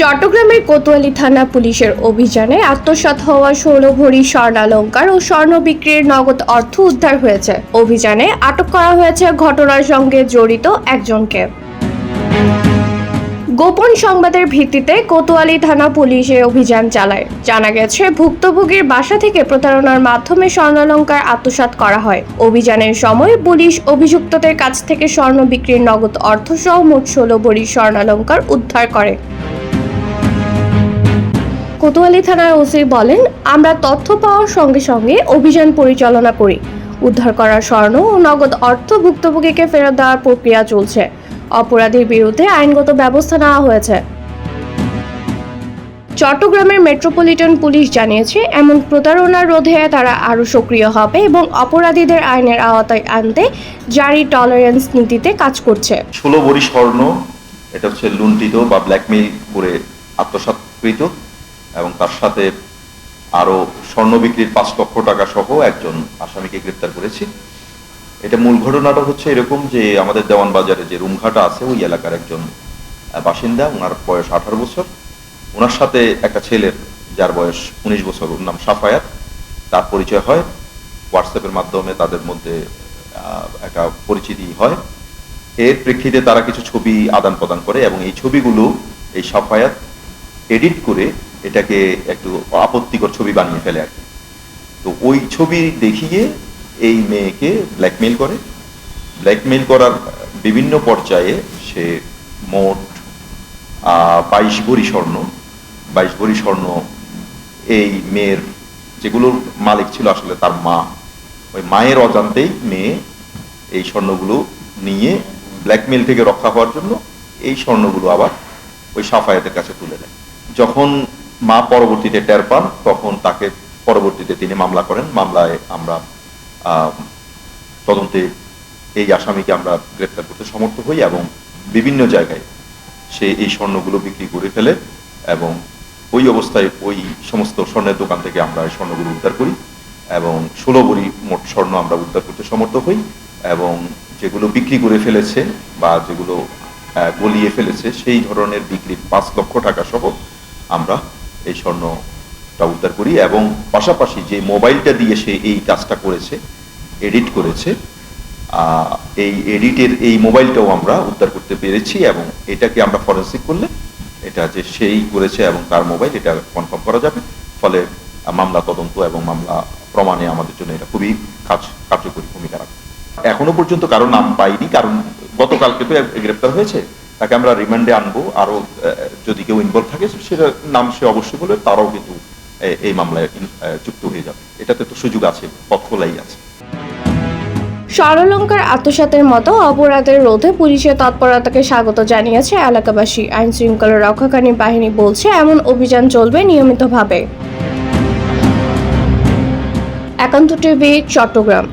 চট্টগ্রামের কোতোয়ালি থানা পুলিশের অভিযানে আত্মসাৎ হওয়া ষোলো ভরি স্বর্ণালঙ্কার ও স্বর্ণ বিক্রির নগদ অর্থ উদ্ধার হয়েছে। অভিযানে আটক করা হয়েছে ঘটনার সঙ্গে জড়িত একজনকে। গোপন সংবাদের ভিত্তিতে কোতোয়ালি থানা পুলিশে অভিযান চালায়। জানা গেছে, ভুক্তভোগীর বাসা থেকে প্রতারণার মাধ্যমে স্বর্ণালঙ্কার আত্মসাৎ করা হয়। অভিযানের সময় পুলিশ অভিযুক্তদের কাছ থেকে স্বর্ণ বিক্রির নগদ অর্থসহ মোট ষোলো ভরি স্বর্ণালঙ্কার উদ্ধার করে। কোতোয়ালি থানার ওসি বলেন, আমরা তথ্য পাওয়ার সঙ্গে সঙ্গে অভিযান পরিচালনা করি। উদ্ধার করা স্বর্ণ ও নগদ অর্থ ভুক্তভোগীকে ফেরত দেওয়ার প্রক্রিয়া চলছে। অপরাধীর বিরুদ্ধে আইনগত ব্যবস্থা নেওয়া হয়েছে। চট্টগ্রামের মেট্রোপলিটন পুলিশ জানিয়েছে, এমন প্রতারণা রোধে তারা আরও সক্রিয় হবে এবং অপরাধীদের আইনের আওতায় আনতে জারি টলারেন্স নীতিতে কাজ করছে। ষোলো বড়ি স্বর্ণ, এটা হচ্ছে লুণ্ঠিত বা ব্ল্যাকমেইল করে আত্মসাৎকৃত। এবং তার সাথে আরও স্বর্ণ বিক্রির পাঁচ লক্ষ টাকা সহ একজন আসামিকে গ্রেপ্তার করেছি। এটা মূল ঘটনাটা হচ্ছে এরকম যে আমাদের দেওয়ান বাজারে যে রুমঘাটা আছে, ওই এলাকার একজন বাসিন্দা, ওনার বয়স আঠারো বছর। ওনার সাথে একটা ছেলের, যার বয়স উনিশ বছর, ওর নাম সাফায়াত। তার পরিচয় হয় হোয়াটসঅ্যাপের মাধ্যমে তাদের মধ্যে একটা পরিচিতি হয়। এর প্রেক্ষিতে তারা কিছু ছবি আদান প্রদান করে এবং এই ছবিগুলো, এই সাফায়াত, এডিট করে এটাকে একটু আপত্তিকর ছবি বানিয়ে ফেলে আর কি। তো ওই ছবি দেখিয়ে এই মেয়েকে ব্ল্যাকমেইল করে। ব্ল্যাকমেইল করার বিভিন্ন পর্যায়ে সে মোট বাইশ ভরি স্বর্ণ, বাইশ ভরি স্বর্ণ এই মেয়ের যেগুলোর মালিক ছিল আসলে তার মা, ওই মায়ের অজান্তেই মেয়ে এই স্বর্ণগুলো নিয়ে ব্ল্যাকমেইল থেকে রক্ষা হওয়ার জন্য এই স্বর্ণগুলো আবার ওই সাফায়াতের কাছে তুলে দেয়। যখন মা পরবর্তীতে টের পান, তখন তাকে পরবর্তীতে তিনি মামলা করেন। মামলায় আমরা তদন্তে এই আসামিকে আমরা গ্রেপ্তার করতে সমর্থ হই এবং বিভিন্ন জায়গায় সে এই স্বর্ণগুলো বিক্রি করে ফেলে এবং ওই অবস্থায় ওই সমস্ত স্বর্ণের দোকান থেকে আমরা এই স্বর্ণগুলো উদ্ধার করি এবং ষোলো বড়ি মোট স্বর্ণ আমরা উদ্ধার করতে সমর্থ হই এবং যেগুলো বিক্রি করে ফেলেছে বা যেগুলো গলিয়ে ফেলেছে, সেই ধরনের বিক্রির পাঁচ লক্ষ টাকা সহ আমরা এই স্বর্ণটা উদ্ধার করি এবং পাশাপাশি যে মোবাইলটা দিয়ে সে এই কাজটা করেছে, এডিট করেছে এই এডিটের এই মোবাইলটাও আমরা উদ্ধার করতে পেরেছি এবং এটাকে আমরা ফরেন্সিক করলে এটা যে সেই করেছে এবং তার মোবাইল, এটা কনফার্ম করা যাবে। ফলে মামলা তদন্ত এবং মামলা প্রমাণে আমাদের জন্য এটা খুবই কাজ, কার্যকরী ভূমিকা রাখবে এখনও পর্যন্ত কারও নাম পাইনি, কারণ গতকালকে তো গ্রেপ্তার হয়েছে। তাকে আমরা রিমান্ডে আনব আরও যদি কেউ ইনভলভ থাকে, সেটা নাম সে অবশ্যই বলে তারাও কিন্তু এই মামলায় যুক্ত হয়ে যাবে। এটাতে তো সুযোগ আছে, পথ খোলাই আছে। স্বর্ণলঙ্কার আত্মসাতের মতো অপরাধের রোধে পুলিশের তৎপরতাকে স্বাগত জানিয়েছে এলাকাবাসী। আইন শৃঙ্খলা রক্ষাকারী বাহিনী বলছে, এমন অভিযান চলবে নিয়মিতভাবে। একান্ত টিভি, চট্টগ্রাম।